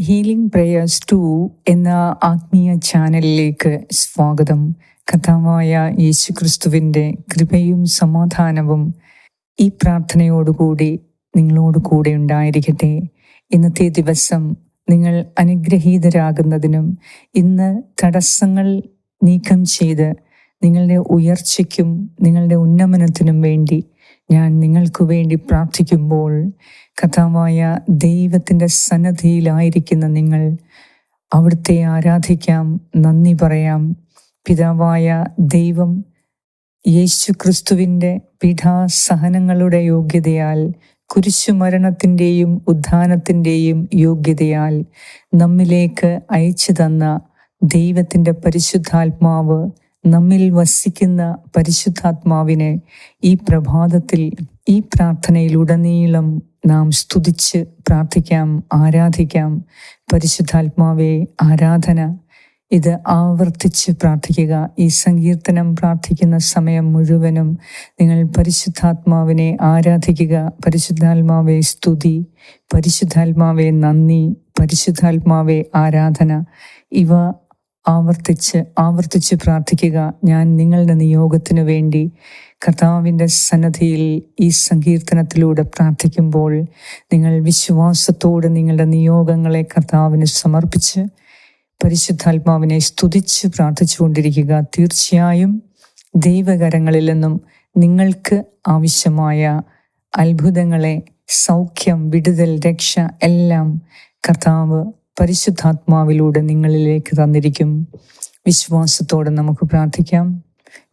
Healing prayers to എന്ന ആത്മീയ ചാനലിലേക്ക് സ്വാഗതം. കഥാവായ യേശു ക്രിസ്തുവിന്റെ കൃപയും സമാധാനവും ഈ പ്രാർത്ഥനയോടുകൂടി നിങ്ങളോട് കൂടെ ഉണ്ടായിരിക്കട്ടെ. ഇന്നത്തെ ദിവസം നിങ്ങൾ അനുഗ്രഹീതരാകുന്നതിനും ഇന്ന് തടസ്സങ്ങൾ നീക്കം ചെയ്ത് നിങ്ങളുടെ ഉയർച്ചയ്ക്കും നിങ്ങളുടെ ഉന്നമനത്തിനും വേണ്ടി ഞാൻ നിങ്ങൾക്ക് വേണ്ടി പ്രാർത്ഥിക്കുമ്പോൾ കഥാവായ ദൈവത്തിന്റെ സന്നദ്ധിയിലായിരിക്കുന്ന നിങ്ങൾ അവിടുത്തെ ആരാധിക്കാം നന്ദി പറയാം. പിതാവായ ദൈവം യേശു ക്രിസ്തുവിന്റെ പീഠാസഹനങ്ങളുടെ യോഗ്യതയാൽ കുരിശുമരണത്തിന്റെയും ഉദ്ധാനത്തിന്റെയും യോഗ്യതയാൽ നമ്മിലേക്ക് അയച്ചു തന്ന ദൈവത്തിന്റെ പരിശുദ്ധാത്മാവ് നമ്മിൽ വസിക്കുന്ന പരിശുദ്ധാത്മാവിനെ ഈ പ്രഭാതത്തിൽ ഈ പ്രാർത്ഥനയിലുടനീളം നാം സ്തുതിച്ച് പ്രാർത്ഥിക്കാം ആരാധിക്കാം. പരിശുദ്ധാത്മാവേ ആരാധന. ഇത് ആവർത്തിച്ച് പ്രാർത്ഥിക്കുക. ഈ സങ്കീർത്തനം പ്രാർത്ഥിക്കുന്ന സമയം മുഴുവനും നിങ്ങൾ പരിശുദ്ധാത്മാവിനെ ആരാധിക്കുക. പരിശുദ്ധാത്മാവെ സ്തുതി. പരിശുദ്ധാത്മാവെ നന്ദി. പരിശുദ്ധാത്മാവെ ആരാധന. ഇവ ആവർത്തിച്ച് ആവർത്തിച്ച് പ്രാർത്ഥിക്കുക. ഞാൻ നിങ്ങളുടെ നിയോഗത്തിനു വേണ്ടി കർത്താവിന്റെ സന്നദ്ധിയിൽ ഈ സങ്കീർത്തനത്തിലൂടെ പ്രാർത്ഥിക്കുമ്പോൾ നിങ്ങൾ വിശ്വാസത്തോടെ നിങ്ങളുടെ നിയോഗങ്ങളെ കർത്താവിന് സമർപ്പിച്ച് പരിശുദ്ധാത്മാവിനെ സ്തുതിച്ച് പ്രാർത്ഥിച്ചുകൊണ്ടിരിക്കുക. തീർച്ചയായും ദൈവകരങ്ങളിൽ നിന്നും നിങ്ങൾക്ക് ആവശ്യമായ അത്ഭുതങ്ങളെ സൗഖ്യം വിടുതൽ രക്ഷ എല്ലാം കർത്താവ് പരിശുദ്ധാത്മാവിലൂടെ നിങ്ങളിലേക്ക് തന്നിരിക്കും. വിശ്വാസത്തോടെ നമുക്ക് പ്രാർത്ഥിക്കാം.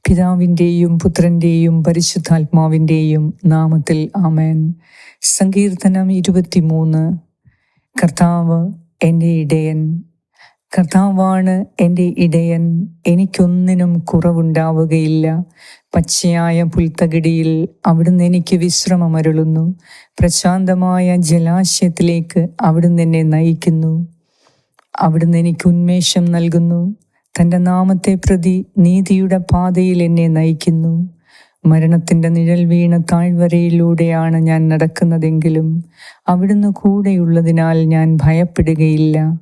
പിതാവിന്റെയും പുത്രന്റെയും പരിശുദ്ധാത്മാവിന്റെയും നാമത്തിൽ ആമേൻ. സങ്കീർത്തനം ഇരുപത്തിമൂന്ന്. കർത്താവ് എന്റെ ഇടയൻ. കർത്താവാണ് എന്റെ ഇടയൻ. എനിക്കൊന്നിനും കുറവുണ്ടാവുകയില്ല. പച്ചയായ പുൽത്തകിടിയിൽ അവിടുന്ന് എനിക്ക് വിശ്രമമരുളുന്നു. പ്രശാന്തമായ ജലാശയത്തിലേക്ക് അവിടുന്ന് എന്നെ നയിക്കുന്നു. അവിടുന്ന് എനിക്ക് ഉന്മേഷം നൽകുന്നു. തന്റെ നാമത്തെ പ്രതി നീതിയുടെ പാതയിൽ എന്നെ നയിക്കുന്നു. മരണത്തിന്റെ നിഴൽ വീണ താഴ്വരയിലൂടെയാണ് ഞാൻ നടക്കുന്നതെങ്കിലും അവിടുന്ന് കൂടെയുള്ളതിനാൽ ഞാൻ ഭയപ്പെടുകയില്ല.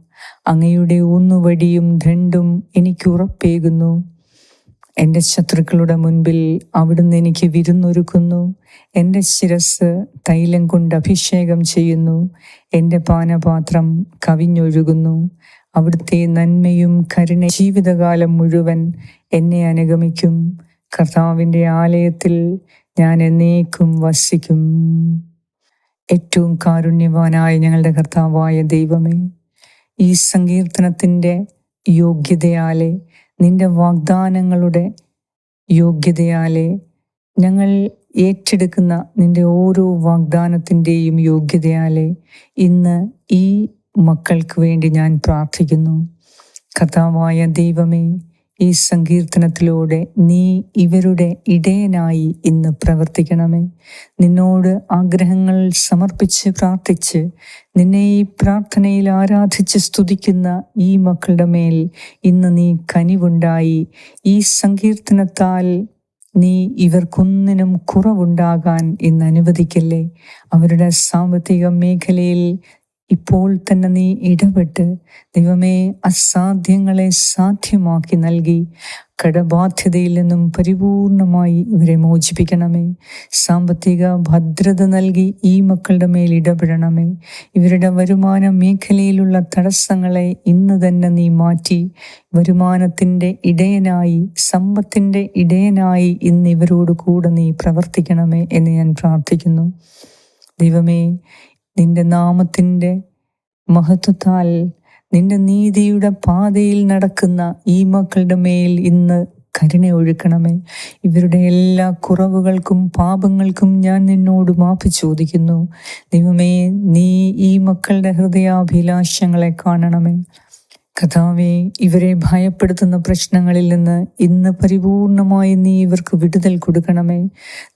അങ്ങയുടെ ഊന്നുവടിയും ദണ്ടും എനിക്ക് ഉറപ്പേകുന്നു. എന്റെ ശത്രുക്കളുടെ മുൻപിൽ അവിടുന്ന് എനിക്ക് വിരുന്നൊരുക്കുന്നു. എന്റെ ശിരസ് തൈലം കൊണ്ട് അഭിഷേകം ചെയ്യുന്നു. എന്റെ പാനപാത്രം കവിഞ്ഞൊഴുകുന്നു. അവിടുത്തെ നന്മയും കരുണ ജീവിതകാലം മുഴുവൻ എന്നെ അനുഗമിക്കും. കർത്താവിന്റെ ആലയത്തിൽ ഞാൻ എന്നേക്കും വസിക്കും. ഏറ്റവും കാരുണ്യവാനായ ഞങ്ങളുടെ കർത്താവായ ദൈവമേ ഈ സങ്കീർത്തനത്തിന്റെ യോഗ്യതയാലെ നിന്റെ വാഗ്ദാനങ്ങളുടെ യോഗ്യതയാലേ ഞങ്ങൾ ഏറ്റെടുക്കുന്ന നിന്റെ ഓരോ വാഗ്ദാനത്തിന്റെയും യോഗ്യതയാലേ ഇന്ന് ഈ മക്കൾക്ക് വേണ്ടി ഞാൻ പ്രാർത്ഥിക്കുന്നു. കഥാവായ ദൈവമേ ഈ സങ്കീർത്തനത്തിലൂടെ നീ ഇവരുടെ ഇടയനായി ഇന്ന് പ്രവർത്തിക്കണമേ. നിന്നോട് ആഗ്രഹങ്ങൾ സമർപ്പിച്ച് പ്രാർത്ഥിച്ച് നിന്നെ ഈ പ്രാർത്ഥനയിൽ ആരാധിച്ച് സ്തുതിക്കുന്ന ഈ മക്കളുടെ മേൽ ഇന്ന് നീ കനിവുണ്ടായി. ഈ സങ്കീർത്തനത്താൽ നീ ഇവർക്കൊന്നിനും കുറവുണ്ടാകാൻ ഇന്ന് അനുവദിക്കല്ലേ. അവരുടെ സാമ്പത്തിക മേഖലയിൽ ഇപ്പോൾ തന്നെ നീ ഇടപെട്ട് ദൈവമേ അസാധ്യങ്ങളെ സാധ്യമാക്കി നൽകി. കടബാധ്യതയിൽ നിന്നും പരിപൂർണമായി ഇവരെ മോചിപ്പിക്കണമേ. സാമ്പത്തിക ഭദ്രത നൽകി ഈ മക്കളുടെ മേൽ ഇടപെടണമേ. ഇവരുടെ വരുമാന മേഖലയിലുള്ള തടസ്സങ്ങളെ ഇന്ന് തന്നെ നീ മാറ്റി. വരുമാനത്തിന്റെ ഇടയനായി സമ്പത്തിന്റെ ഇടയനായി ഇന്ന് ഇവരോട് കൂടെ നീ പ്രവർത്തിക്കണമേ എന്ന് ഞാൻ പ്രാർത്ഥിക്കുന്നു. ദൈവമേ നിന്റെ നാമത്തിന്റെ മഹത്വത്താൽ നിന്റെ നീതിയുടെ പാതയിൽ നടക്കുന്ന ഈ മക്കളുടെ മേൽ ഇന്ന് കരുണ ഒഴുക്കണമേ. ഇവരുടെ എല്ലാ കുറവുകൾക്കും പാപങ്ങൾക്കും ഞാൻ നിന്നോട് മാപ്പ് ചോദിക്കുന്നു. ദൈവമേ നീ ഈ മക്കളുടെ ഹൃദയാഭിലാഷങ്ങളെ കാണണമേ. കഥാവെ ഇവരെ ഭയപ്പെടുത്തുന്ന പ്രശ്നങ്ങളിൽ നിന്ന് ഇന്ന് പരിപൂർണമായി നീ ഇവർക്ക് വിടുതൽ കൊടുക്കണമേ.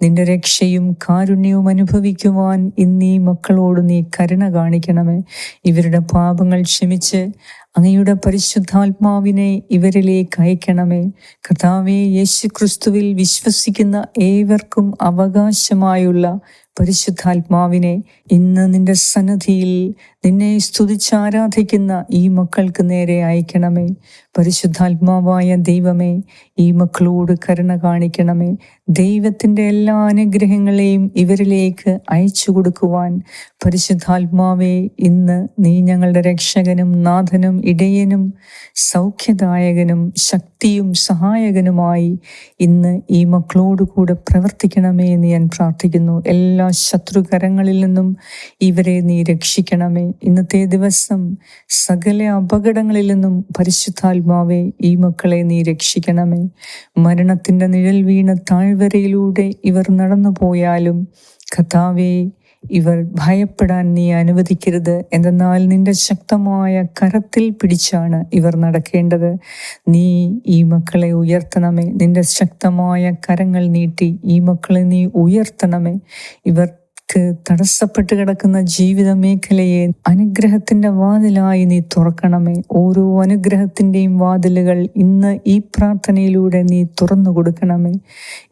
നിന്റെ രക്ഷയും കാരുണ്യവും അനുഭവിക്കുവാൻ ഇന്നീ മക്കളോട് നീ കരുണ കാണിക്കണമേ. ഇവരുടെ പാപങ്ങൾ ക്ഷമിച്ച് അങ്ങയുടെ പരിശുദ്ധാത്മാവിനെ ഇവരിലേക്ക് അയക്കണമേ. കർത്താവെ യേശു ക്രിസ്തുവിൽ വിശ്വസിക്കുന്ന ഏവർക്കും അവകാശമായുള്ള പരിശുദ്ധാത്മാവിനെ ഇന്ന് നിന്റെ സന്നദ്ധിയിൽ നിന്നെ സ്തുതിച്ചാരാധിക്കുന്ന ഈ മക്കൾക്ക് നേരെ അയക്കണമേ. പരിശുദ്ധാത്മാവായ ദൈവമേ ഈ മക്കളോട് കരുണ കാണിക്കണമേ. ദൈവത്തിന്റെ എല്ലാ അനുഗ്രഹങ്ങളെയും ഇവരിലേക്ക് അയച്ചു കൊടുക്കുവാൻ പരിശുദ്ധാത്മാവേ ഇന്ന് നീ ഞങ്ങളുടെ രക്ഷകനും നാഥനും ഇടയനും സൗഖ്യദായകനും ശക്തിയും സഹായകനുമായി ഇന്ന് ഈ മക്കളോട് കൂടെ പ്രവർത്തിക്കണമേ എന്ന് ഞാൻ പ്രാർത്ഥിക്കുന്നു. എല്ലാ ശത്രുകരങ്ങളിൽ നിന്നും ഇവരെ നീ രക്ഷിക്കണമേ. ഇന്നത്തെ ദിവസം സകല അപകടങ്ങളിൽ നിന്നും പരിശുദ്ധാത്മാവേ ഈ മക്കളെ നീ രക്ഷിക്കണമേ. മരണത്തിന്റെ നിഴൽ വീണ താഴ്വരയിലൂടെ ഇവർ നടന്നു പോയാലും കഥാവേ ഇവർ ഭയപ്പെടാൻ നീ അനുവദിക്കരുത്. എന്തെന്നാൽ നിന്റെ ശക്തമായ കരത്തിൽ പിടിച്ചാണ് ഇവർ നടക്കേണ്ടത്. നീ ഈ മക്കളെ ഉയർത്തണമേ. നിന്റെ ശക്തമായ കരങ്ങൾ നീട്ടി ഈ മക്കളെ നീ ഉയർത്തണമേ. ഇവർ തടസ്സപ്പെട്ട് കിടക്കുന്ന ജീവിത മേഖലയെ അനുഗ്രഹത്തിന്റെ വാതിലായി നീ തുറക്കണമേ. ഓരോ അനുഗ്രഹത്തിന്റെയും വാതിലുകൾ ഇന്ന് ഈ പ്രാർത്ഥനയിലൂടെ നീ തുറന്നു കൊടുക്കണമേ.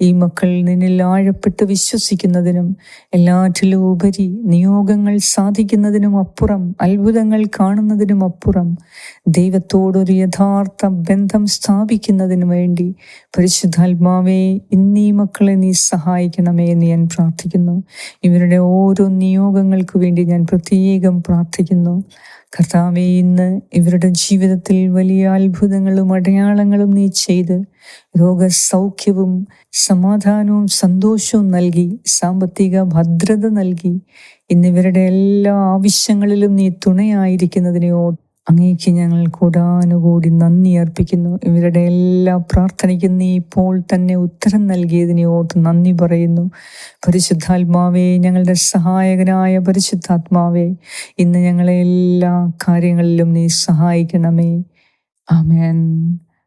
ഈ മക്കൾ നിന്നിൽ ആഴപ്പെട്ട് വിശ്വസിക്കുന്നതിനും എല്ലാറ്റിലും ഉപരി നിയോഗങ്ങൾ സാധിക്കുന്നതിനും അപ്പുറം അത്ഭുതങ്ങൾ കാണുന്നതിനും അപ്പുറം ദൈവത്തോടൊരു യഥാർത്ഥ ബന്ധം സ്ഥാപിക്കുന്നതിന് വേണ്ടി പരിശുദ്ധാത്മാവേ ഇന്നീ മക്കളെ നീ സഹായിക്കണമേ എന്ന് ഞാൻ പ്രാർത്ഥിക്കുന്നു. ഇവരുടെ ഓരോ നിയോഗങ്ങൾക്ക് വേണ്ടി ഞാൻ പ്രത്യേകം പ്രാർത്ഥിക്കുന്നു. കർത്താവെ ഇന്ന് ഇവരുടെ ജീവിതത്തിൽ വലിയ അത്ഭുതങ്ങളും അടയാളങ്ങളും നീ ചെയ്ത് രോഗസൗഖ്യവും സമാധാനവും സന്തോഷവും നൽകി സാമ്പത്തിക ഭദ്രത നൽകി ഇന്നിവരുടെ എല്ലാ ആവശ്യങ്ങളിലും നീ തുണയായിരിക്കുന്നതിനെ അങ്ങേക്ക് ഞങ്ങൾ കൂടാനുകൂടി നന്ദി അർപ്പിക്കുന്നു. ഇവരുടെ എല്ലാ പ്രാർത്ഥനയ്ക്കും നീ ഇപ്പോൾ തന്നെ ഉത്തരം നൽകിയതിനെ ഓർത്ത് നന്ദി പറയുന്നു. പരിശുദ്ധാത്മാവേ ഞങ്ങളുടെ സഹായകനായ പരിശുദ്ധാത്മാവേ ഇന്ന് ഞങ്ങളെ എല്ലാ കാര്യങ്ങളിലും നീ സഹായിക്കണമേ. ആമേൻ.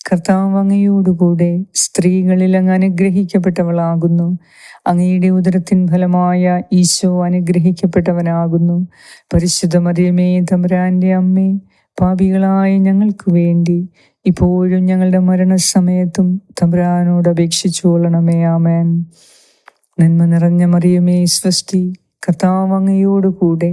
കർത്താവ് അങ്ങയോടുകൂടെ സ്ത്രീകളിൽ അങ്ങ് അനുഗ്രഹിക്കപ്പെട്ടവളാകുന്നു. അങ്ങയുടെ ഉദരത്തിൻ ഫലമായ ഈശോ അനുഗ്രഹിക്കപ്പെട്ടവനാകുന്നു. പരിശുദ്ധ മറിയമേ തമരാന്റെ അമ്മേ പാപികളായ ഞങ്ങൾക്ക് വേണ്ടി ഇപ്പോഴും ഞങ്ങളുടെ മരണസമയത്തും തമരാനോട് അപേക്ഷിച്ചു കൊള്ളണമേ ആമേൻ. നന്മ നിറഞ്ഞ മറിയമേ സ്വസ്തി കർത്താവ് അങ്ങയോടുകൂടെ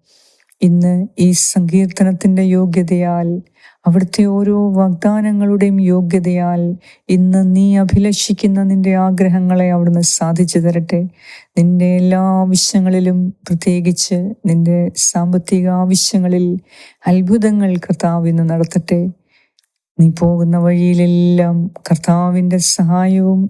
ഇന്ന് ഈ സങ്കീർത്തനത്തിന്റെ യോഗ്യതയാൽ അവിടുത്തെ ഓരോ വാഗ്ദാനങ്ങളുടെയും യോഗ്യതയാൽ ഇന്ന് നീ അഭിലഷിക്കുന്ന നിന്റെ ആഗ്രഹങ്ങളെ അവിടുന്ന് സാധിച്ചു തരട്ടെ. നിന്റെ എല്ലാ ആവശ്യങ്ങളിലും പ്രത്യേകിച്ച് നിന്റെ സാമ്പത്തിക ആവശ്യങ്ങളിൽ അത്ഭുതങ്ങൾ കർത്താവ് ഇന്ന് നടത്തട്ടെ. നീ പോകുന്ന വഴിയിലെല്ലാം കർത്താവിന്റെ സഹായവും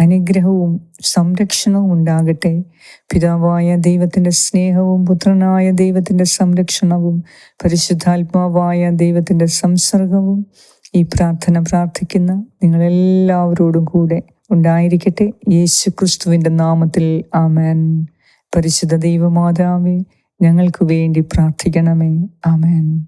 അനുഗ്രഹവും സംരക്ഷണവും ഉണ്ടാകട്ടെ. പിതാവായ ദൈവത്തിന്റെ സ്നേഹവും പുത്രനായ ദൈവത്തിന്റെ സംരക്ഷണവും പരിശുദ്ധാത്മാവായ ദൈവത്തിന്റെ സംസർഗവും ഈ പ്രാർത്ഥന പ്രാർത്ഥിക്കുന്ന നിങ്ങളെല്ലാവരോടും കൂടെ ഉണ്ടായിരിക്കട്ടെ. യേശു ക്രിസ്തുവിന്റെ നാമത്തിൽ ആമേൻ. പരിശുദ്ധ ദൈവമാതാവേ ഞങ്ങൾക്ക് വേണ്ടി പ്രാർത്ഥിക്കണമേ. ആമേൻ.